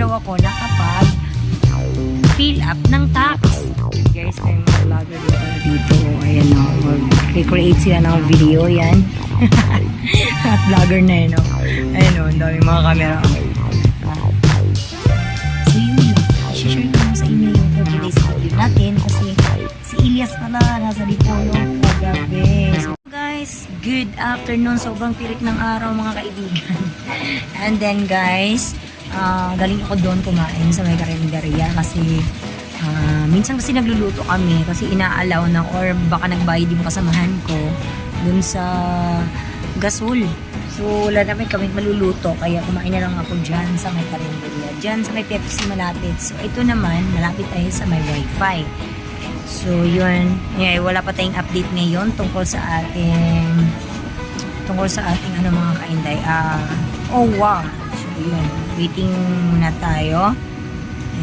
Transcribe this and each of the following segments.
daw ako nakapag fill up ng tax. Guys, may mga vlogger dito. dito. Ayan o. Mag-create sila ng video. Yan. At vlogger na yun o. Ayan o. Ang daming mga camera. So yun lang. I-share ko sa inyo yung today's video natin kasi si Elias pala nasa Dipolo kagabi. So guys, good afternoon. Sobrang tirik ng araw mga kaibigan. And then guys, ah galing ako doon kumain sa may karinderya kasi ah, minsan kasi nagluluto kami kasi inaalaw na or baka nagbayad yung kasamahan ko dun sa gasol. So, wala namin kami maluluto. Kaya kumain na lang ako dyan sa may karinderya. Dyan sa may Pepsi malapit. So, ito naman, malapit tayo sa may wifi. So, yun. Yeah, wala pa tayong update ngayon tungkol sa ating tungkol sa ating ano mga kainday. Ah, oh wow. Yun. Waiting muna tayo.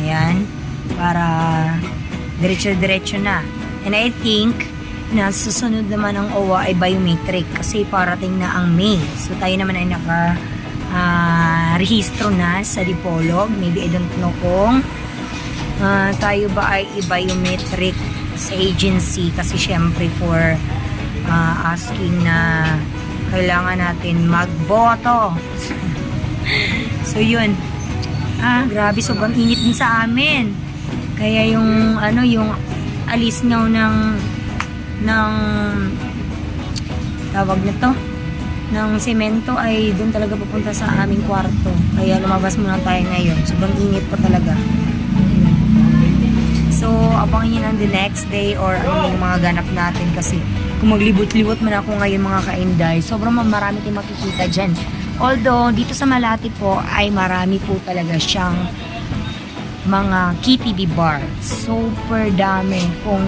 Ayan. Para diretso-diretso na. And I think na susunod naman ng OWA ay biometric kasi parating na ang May. So tayo naman ay naka ah, rehistro na sa Dipolog. Maybe I don't know kung ah, tayo ba ay i-biometric sa agency kasi syempre for ah, asking na kailangan natin magboto. so yun. Ah, grabe sobrang init din sa amin. Kaya yung ano yung alis ngaw ng ng tawag na to ng semento ay doon talaga pupunta sa aming kwarto. Kaya lumabas muna tayo ngayon. Sobrang init pa talaga. So, abangan nyo lang the next day or ano yung mga ganap natin kasi kung maglibot-libot man ako ngayon mga kainday, sobrang marami tayong makikita dyan. Although, dito sa Malati po ay marami po talaga siyang mga KTV bar. Super dami. Kung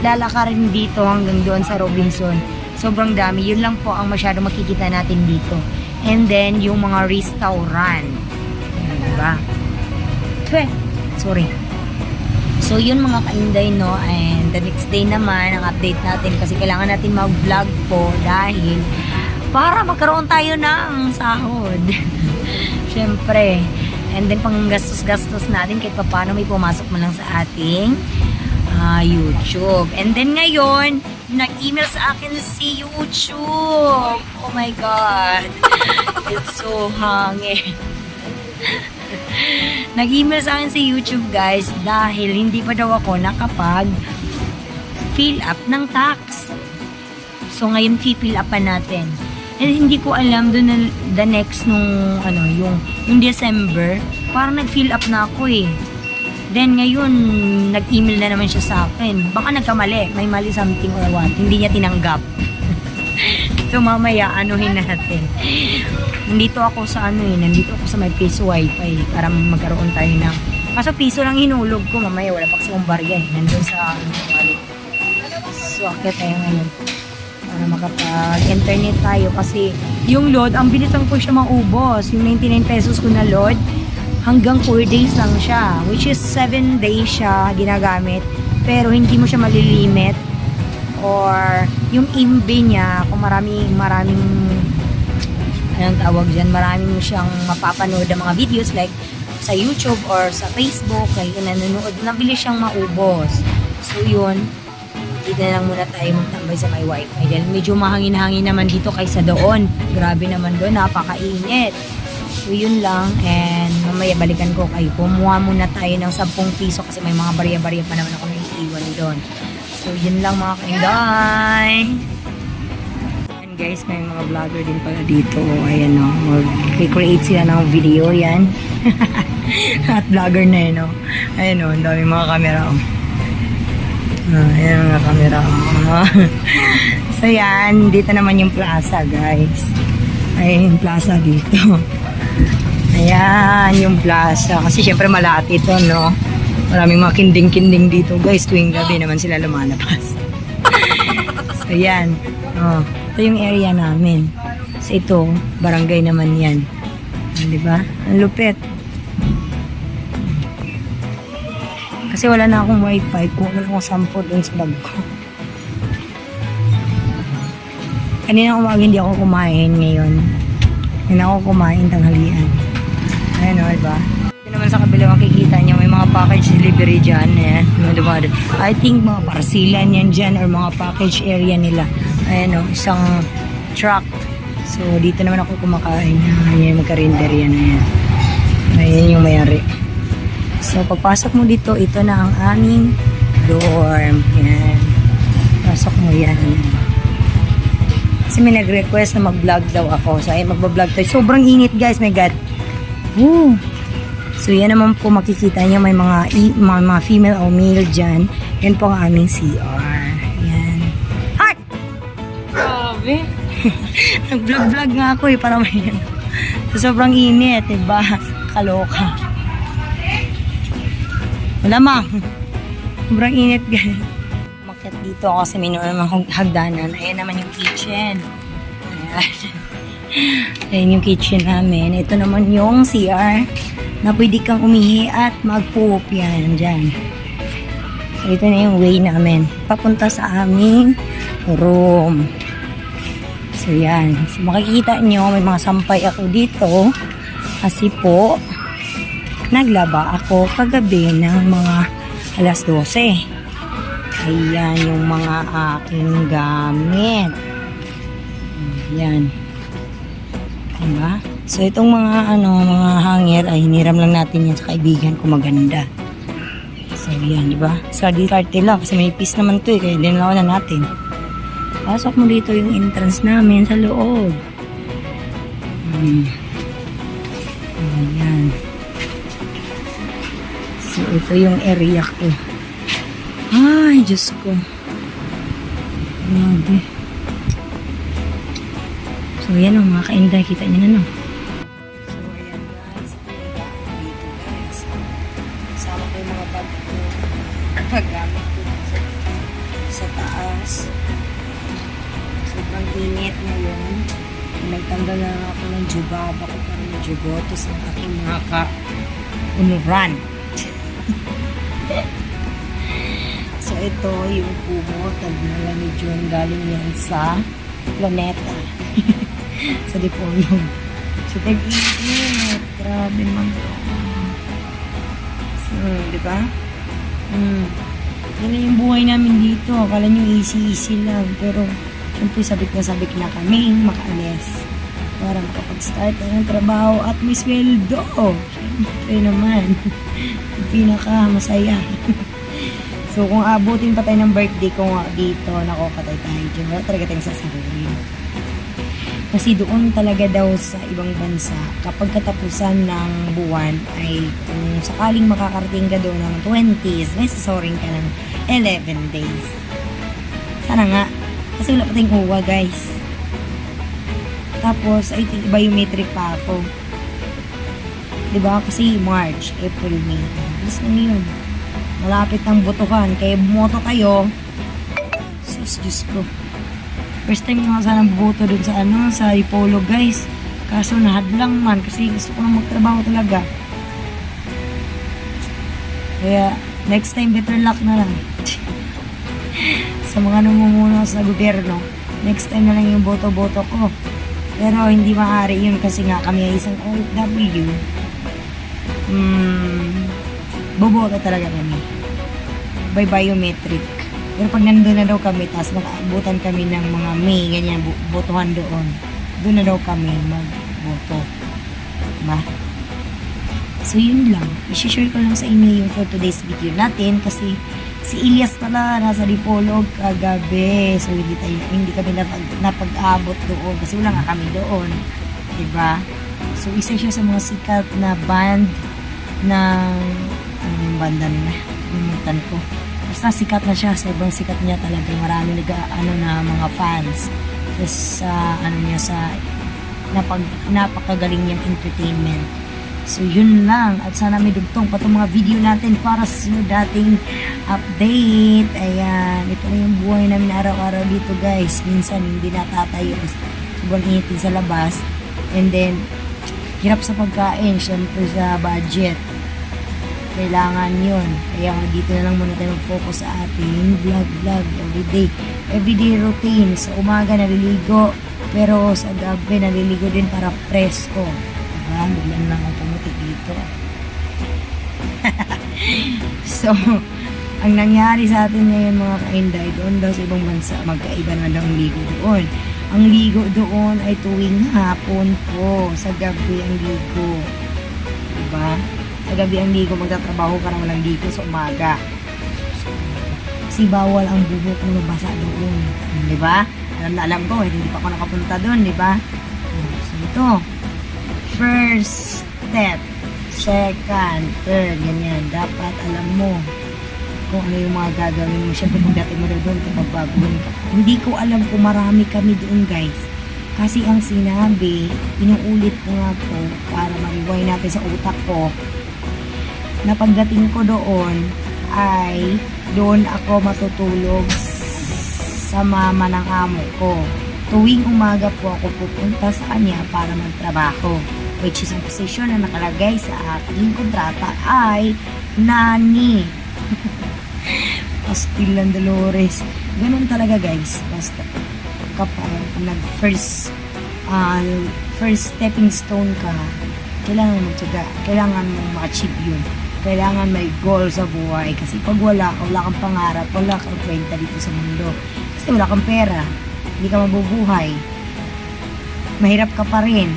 lalakarin dito hanggang doon sa Robinson, sobrang dami. Yun lang po ang masyado makikita natin dito. And then, yung mga restaurant. Diba? Twe! Sorry. So, yun mga kainday, no? And the next day naman, ang update natin kasi kailangan natin mag-vlog po dahil para magkaroon tayo ng sahod. Siyempre. And then, pang gastos-gastos natin kahit pa paano may pumasok man lang sa ating ah, YouTube. And then ngayon, nag-email sa akin si YouTube. Oh my God. It's so hangin. Nag-email sa akin si YouTube guys dahil hindi pa daw ako nakapag fill up ng tax. So ngayon fill up pa natin. And hindi ko alam doon na the next nung ano yung yung December, parang nag-fill up na ako eh. Then ngayon nag-email na naman siya sa akin. Baka nagkamali, may mali something or what. Hindi niya tinanggap. so mamaya anuhin natin. Nandito ako sa ano eh, nandito ako sa may piso wifi para magkaroon tayo ng Kaso piso lang hinulog ko, mamaya wala pa kasi akong barya eh. Nandun sa ano, wallet. So, akit tayo ngayon para makapag-internet tayo kasi yung load, ang bilis lang po siya maubos. Yung 99 pesos ko na load, hanggang 4 days lang siya. Which is 7 days siya ginagamit. Pero hindi mo siya malilimit. Or yung MB niya, kung maraming, maraming anong tawag dyan, marami mo siyang mapapanood ng mga videos like sa YouTube or sa Facebook, kaya nanonood, nabilis siyang maubos. So yun, dito na lang muna tayo magtambay sa may wifi dahil medyo mahangin-hangin naman dito kaysa doon. Grabe naman doon, napakainit. So yun lang and mamaya balikan ko kayo. Kumuha muna tayo ng 10 piso kasi may mga barya-barya pa naman ako naiiwan doon. So yun lang mga kainday. And guys, may mga vlogger din pala dito. Ayan o, mag-create sila ng video yan. At vlogger na yun o. Ayan o, ang dami mga camera o. Ah, ayan mga camera. So yan, dito naman yung plaza guys. Ayan yung plaza dito. Ayan yung plaza. Kasi syempre malapit to no. Maraming mga kinding-kinding dito guys. Tuwing gabi naman sila lumalabas. so yan. Oh, ito yung area namin. So ito, barangay naman yan. Ah, di ba? Ang lupit. Kasi wala na akong wifi. Wala akong sampo dun sa bag ko. Kanina umaga hindi ako kumain ngayon. Hindi ako kumain tanghalian. Ayan o, diba? Ito naman sa kabila makikita nyo, may mga package delivery dyan. Ayan, mga dumadaan. I think mga parsilan yan dyan or mga package area nila. Ayan o, isang truck. So, dito naman ako kumakain. Ayan magka-render yan. Ayan. Ayan yung mayari. So, pagpasok mo dito, ito na ang aming dorm. Yan. Pasok mo yan. Kasi may nag-request na mag-vlog daw ako. So, ay magbablog tayo. Sobrang init, guys. My God. Woo! So, yan naman po makikita niyo may mga, mga, mga female o male dyan. Yan po ang aming CR. Yan. Hi! Grabe. Nag-vlog-vlog nga ako eh, para may So, sobrang init, diba? Kaloka. Wala ma. Sobrang init, guys. Makyat dito ako naman hag- hagdanan. Ayan naman yung kitchen. Ayan. Ayan yung kitchen namin. Ito naman yung CR na pwede kang umihi at mag-poop yan dyan. So, ito na yung way namin. Papunta sa aming room. So, yan. So, makikita nyo, may mga sampay ako dito. Kasi po, naglaba ako kagabi ng mga alas 12. Ayan yung mga aking gamit. Yan. Diba? So, itong mga, ano, mga hanger ay hiniram lang natin yan sa kaibigan ko maganda. So, yan, di ba? Sa diskarte lang kasi may piece naman to eh, kaya dinalaw na natin. Pasok mo dito yung entrance namin sa loob. Hmm. Ayan. So, ito yung area ko. Ay, Diyos ko. Grabe. So, yan o, mga kainday. Kita niyo na, no? So, ayan guys. Dito, guys. Sama ko yung mga bag ko. Paggamit ko sa, taas. Sobrang init ngayon. Nagtanggal na ako ng jubaba ko para may juboto sa aking mga ka-unuran. so, ito yung kumot na dinala ni John galing yan sa planeta. sa Dipolog. So, tag-init. Grabe man. So, di ba? Hmm. Yan yung buhay namin dito. Akala nyo easy-easy lang. Pero, syempre sabik na sabik na kami makaalis. Para makapag-start ng trabaho at may sweldo. Syempre naman. Pinaka masaya. so, kung abutin pa tayo ng birthday ko nga dito, nako, patay tayo. Diyan, wala talaga tayong sasabihin. Kasi doon talaga daw sa ibang bansa, kapag katapusan ng buwan ay kung sakaling makakarating ka doon ng 20s, may sasoring ka ng 11 days. Sana nga. Kasi wala pa tayong uwa, guys. Tapos, think biometric pa ako. 'Di ba Kasi March, April, May. Alas na yun. Malapit ng botohan. Kaya bumoto kayo. Sus, Diyos ko. First time nga sana buboto dun sa ano, sa Ipolo guys. Kaso nahadlang man kasi gusto ko na magtrabaho talaga. Kaya next time better luck na lang. sa mga namumuno sa gobyerno. Next time na lang yung boto-boto ko. Pero hindi maaari yun kasi nga kami ay isang OFW. Hmm, boboto talaga kami. By biometric. Pero pag nandun na daw kami, tapos makaabutan kami ng mga May, ganyan, botohan doon. Doon na daw kami magboto. Diba? So, yun lang. I-share ko lang sa inyo yung for today's video natin kasi si Ilyas pala nasa Dipolog kagabi. So, hindi, tayo, hindi kami napag, napag-abot doon kasi wala nga kami doon. Diba? So, isa siya sa mga sikat na band ng ano yung banda nila? Limutan ko. Basta sikat na siya. Sobrang sikat niya talaga. Marami nag ano na mga fans. Tapos sa ano niya sa napag, napakagaling niyang entertainment. So, yun lang. At sana may dugtong pa mga video natin para sa sunod dating update. Ayan. Ito na yung buhay namin araw-araw dito, guys. Minsan, hindi natatayo. Sobrang initin sa labas. And then, hirap sa pagkain. Siyempre sa budget. Kailangan yun. Kaya dito na lang muna tayo mag-focus sa ating vlog-vlog everyday. Everyday routine. Sa umaga naliligo. Pero sa gabi naliligo din para presko. Diba? Biglan lang ako pumuti dito. so, ang nangyari sa atin ngayon mga kainday, doon daw sa ibang bansa, magkaiba naman daw ang ligo doon. Ang ligo doon ay tuwing hapon po, sa gabi ang ligo. Diba? Sa gabi ang ligo, magtatrabaho ka na walang ligo sa umaga. Kasi bawal ang buhok na mabasa doon. Di ba? Alam na alam ko, eh, hindi pa ako nakapunta doon, di ba? So ito, first step, second, third, ganyan. Dapat alam mo kung ano yung mga gagawin mo. Siyempre, pagdating mo doon, kapag ka. Hindi ko alam kung marami kami doon, guys. Kasi ang sinabi, inuulit ko nga po para mariway natin sa utak ko na pagdating ko doon ay doon ako matutulog sa mama ng amo ko. Tuwing umaga po ako pupunta sa kanya para magtrabaho. Which is ang position na nakalagay sa aking kontrata ay nani. Pastil ng Dolores. Ganun talaga guys. Basta kapag nag first ah, first stepping stone ka, kailangan mo magtyaga. Kailangan mo ma-achieve yun. Kailangan may goal sa buhay. Kasi pag wala ka, wala kang pangarap, wala kang kwenta dito sa mundo. Kasi wala kang pera. Hindi ka mabubuhay. Mahirap ka pa rin.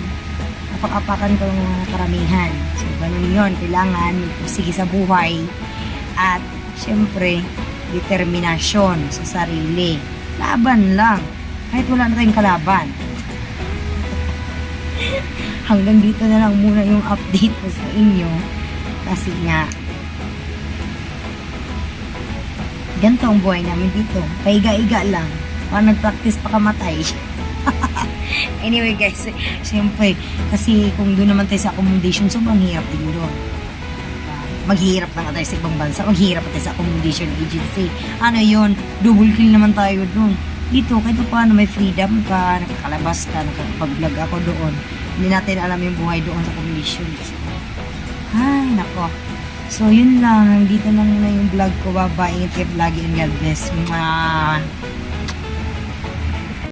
Apak-apakan ka ng mga karamihan. So, ganun yun. Kailangan sige sa buhay. At, syempre, determinasyon sa sarili. Laban lang. Kahit wala na tayong kalaban. Hanggang dito na lang muna yung update ko sa inyo. Kasi nga, ganito ang buhay namin dito. Paiga-iga lang. Parang nag-practice pa kamatay. anyway guys, siyempre, kasi kung doon naman tayo sa accommodation, sobrang hirap din doon. Maghihirap na nga tayo sa ibang bansa, maghihirap tayo sa accommodation agency. Ano yon double kill naman tayo doon. Dito, kahit pa paano may freedom ka, nakakalabas ka, nakakapag-vlog ako doon. Hindi natin alam yung buhay doon sa accommodation. Ay, nako. So, yun lang. Dito lang na yung vlog ko. Bye-bye. Ingat kayo lagi and God bless. Mwah.